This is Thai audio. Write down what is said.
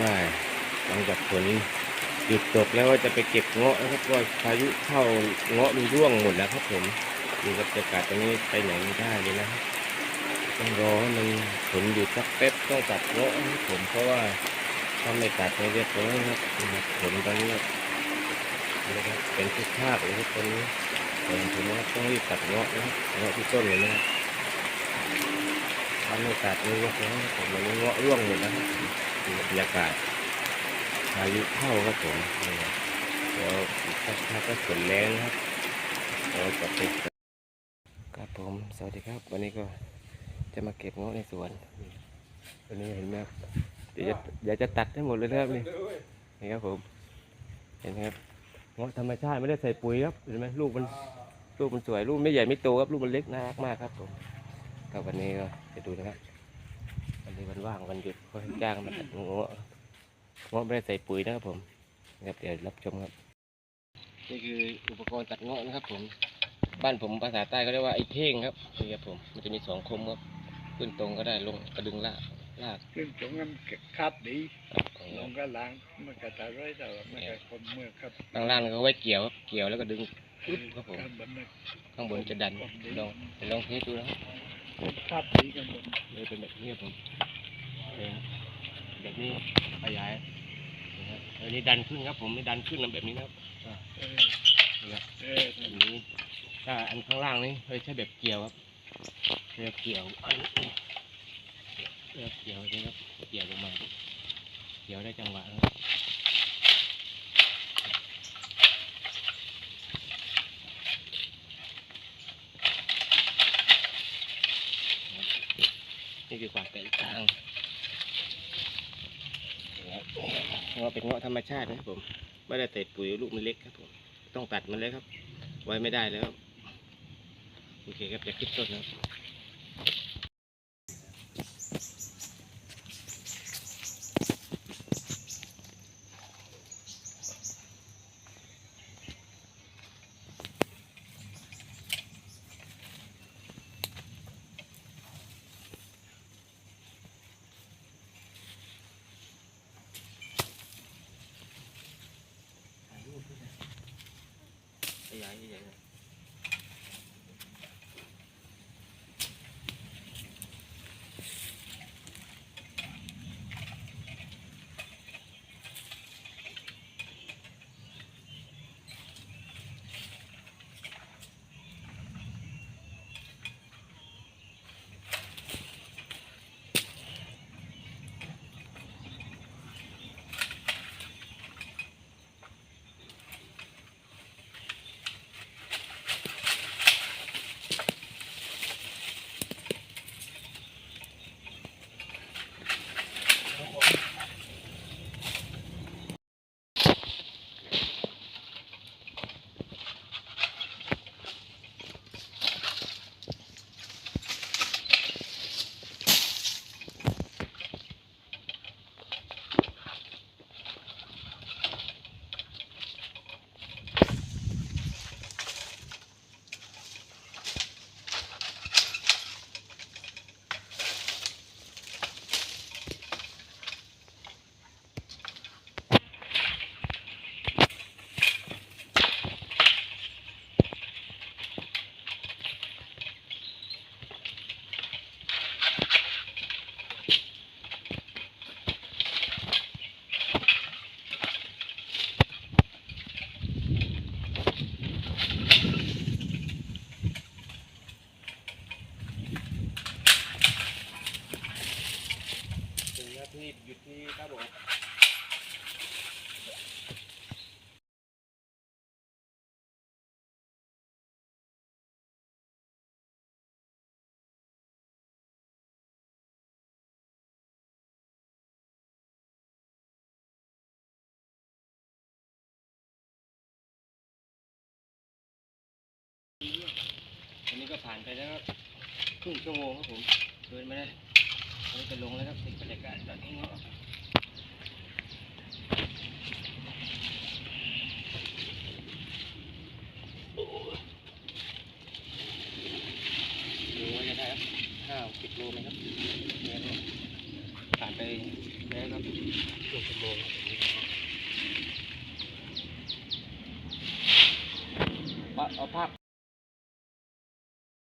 ได้หลังจากฝนหยุดตกแล้วว่าจะไปเก็บเงาะนะครับว่าพายุเข้าเงาะมันร่วงหมดแล้วครับผมดูบรรยากาศตรงนี้ไปไหนไม่ได้เลยนะครับต้องรอให้มันฝนหยุดสักแป๊บต้องตัดเงาะครับผมเพราะว่าถ้าไม่ตัดไม่เรียบร้อยนะครับฝนตอนนี้นะครับเป็นทุกภาคเลยครับตอนนี้ผมผมว่าต้องรีบตัดเงาะนะครับเงาะที่ต้นเลยนะครับถ้าไม่ตัดไม่เรียบร้อยนะผมมันเงาะร่วงหมดแล้วครับ บรรยากาศพายุเข้าครับผมนี่ครับเดี๋ยวสักพักก็ฝนแรงครับเราจะไปครับผมสวัสดีครับ วันนี้ก็จะมาเก็บเงาะในสวนวันนี้เห็นไหมครับเดี๋ยวจะเดี๋ยวจะตัดให้หมดเลยนะครับนี่นี่ครับผมเห็นไหมครับเงาะธรรมชาติไม่ได้ใส่ปุ๋ยครับเห็นไหมลูกมันลูกมันสวยลูกไม่ใหญ่ไม่โตครับลูกมันเล็กน่ารักมากครับผมก็วันนี้ก็จะดูนะครับ นนี้วันว่างวันหยุดก็จ้างมาตัดเงาะเงาะไม่ได้ใส่ปุ๋ยนะครับผมนะครับเดี๋ยวรับชมครับ นี่คืออุปกรณ์ตัดเงาะนะครับ ผม บ้านผมภาษาใต้เขาเรียกว่าไอ้เท่งครับนี่ครับผมมันจะมีสองคมครับขึ้นตรงก็ได้ลงกระดึงลากลากซึ่งตรงนั้นคัดดีครับลงก็ล้างมันก็จะร้อยแต่ว่ามันก็คมเมื่อครับข้างล่างก็ไว้เกี่ยวครับเกี่ยวแล้วก็ดึงปึ๊บครับผมข้างบนมันข้างบนจะดันลองไปลองเทสดูนะครับ คัดดีกันหมดเลยเป็นแบบนี้ครับผมแบบนี้ขยายนะครับอันนี้ดันขึ้นครับ ผมนี่ดันขึ้นแบบนี้นะครับเออนะครับเอออันนี้ถ้าอันข้างล่างนี่เราใช้แบบเกี่ยวครับเรียกเกี่ยวอันนี้เกี่ยวนี่ครับเกี่ยวลงมาเกี่ยวได้จังหวะครับ นี่คือความแตกต่างนะครับเงาะเป็นเงาะธรรมชาตินะครับผมไม่ได้ใส่ปุ๋ยลูกมันเล็กครับผมต้องตัดมันเลยครับ ไว้ไม่ได้แล้วโอเคครับจะคลิปต้นนะครับ อันนี้ก็ผ่านไปแล้วครึ่งชั่วโมงครับผมเดินม่ได้อันนี้จะลงแล้วครับเป็นบรรยากาศตอนนี้เนาะดูว่าจะได้ครับห้าสิบโลไหมครับเนี่ยครับผ่านไปแล้วครับครึ่งชั่วโมงครับ